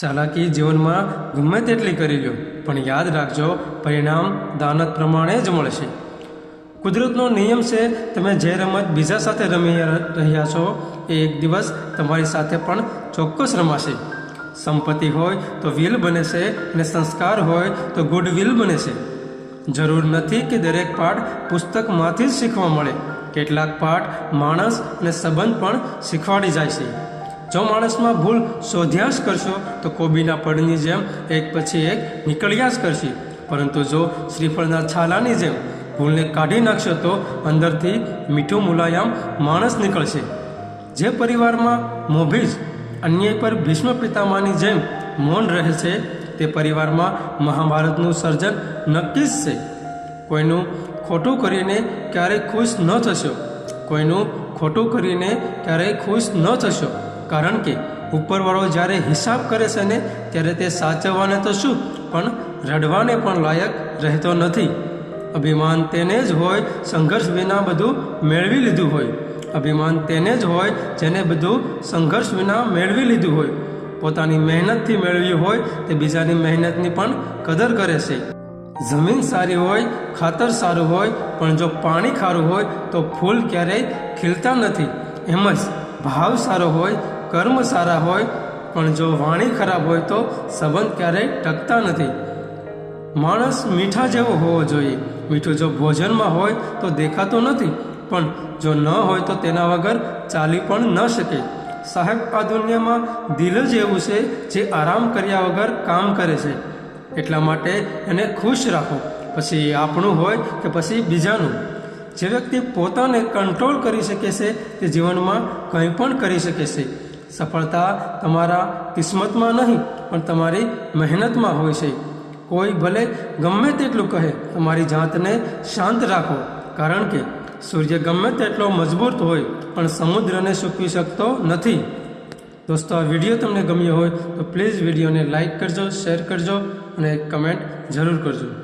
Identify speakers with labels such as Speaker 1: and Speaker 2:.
Speaker 1: ચાલાકી જીવનમાં ગમે તેટલી કરી લ્યો, પણ યાદ રાખજો, પરિણામ દાનત પ્રમાણે જ મળશે. કુદરતનો નિયમ છે, તમે જે રમત બીજા સાથે રમી રહ્યા છો, એ એક દિવસ તમારી સાથે પણ ચોક્કસ રમાશે. સંપત્તિ હોય તો વિલ બને છે અને સંસ્કાર હોય તો ગુડ વિલ બને છે. જરૂર નથી કે દરેક પાઠ પુસ્તકમાંથી જ શીખવા મળે. કેટલાક પાઠ માણસ અને સંબંધ પણ શીખવાડી જાય છે. જો માણસમાં ભૂલ શોધ્યા જ કરશો, તો કોબીના પડની જેમ એક પછી એક નીકળ્યા જ કરશે. પરંતુ જો શ્રીફળના છાલાની જેમ ભૂલને કાઢી નાખશો, તો અંદરથી મીઠું મુલાયમ માણસ નીકળશે. જે પરિવારમાં મોભીજ અન્ય પર ભીષ્મ પિતામાની જેમ મૌન રહે છે તે પરિવારમાં મહાભારતનું સર્જન નક્કી જ છે. કોઈનું ખોટું કરીને ક્યારેય ખુશ ન થશો. કોઈનું ખોટું કરીને ક્યારેય ખુશ ન થશો. કારણ કે ઉપરવાળો જ્યારે હિસાબ કરે છે ને, ત્યારે તે સાચવવાને તો શું? પણ રડવાને પણ લાયક રહેતો નથી. અભિમાન તેને જ હોય સંઘર્ષ વિના બધું મેળવી લીધું હોય. અભિમાન તેને જ હોય જેને બધું સંઘર્ષ વિના મેળવી લીધું હોય. પોતાની મહેનતથી મેળવ્યું હોય તે બીજાની મહેનતની પણ કદર કરે છે. જમીન સારી હોય, ખાતર સારું હોય, પણ જો પાણી ખારું હોય તો ફૂલ ક્યારેય ખીલતા નથી. એમ જ ભાવ સારો હોય, કર્મ સારા હોય, પણ જો વાણી ખરાબ હોય તો સંબંધ ક્યારેય ટકતા નથી. માણસ મીઠા જેવો હોવો જોઈએ. મીઠું જો ભોજનમાં હોય તો દેખાતું નથી, પણ જો ન હોય તો તેના વગર ચાલી પણ ન શકે. સાહેબ, આ દુનિયામાં દિલ જ એવું છે જે આરામ કર્યા વગર કામ કરે છે. એટલા માટે એને ખુશ રાખો. પછી આપણું હોય કે પછી બીજાનું. જે વ્યક્તિ પોતાને કંટ્રોલ કરી શકે છે, તે જીવનમાં કંઈ પણ કરી શકે છે. સફળતા તમારા કિસ્મતમાં નહીં, પણ તમારી મહેનતમાં હોય છે. કોઈ ભલે ગમે તેટલું કહે, તમારી જાતને શાંત રાખો. કારણ કે સૂર્ય ગમે તેટલો મજબૂત હોય, પણ સમુદ્રને સૂકવી શકતો નથી. દોસ્તો, આ વીડિયો તમને ગમ્યો હોય, તો પ્લીઝ વિડીયોને લાઇક કરજો, શેર કરજો, અને કમેન્ટ જરૂર કરજો.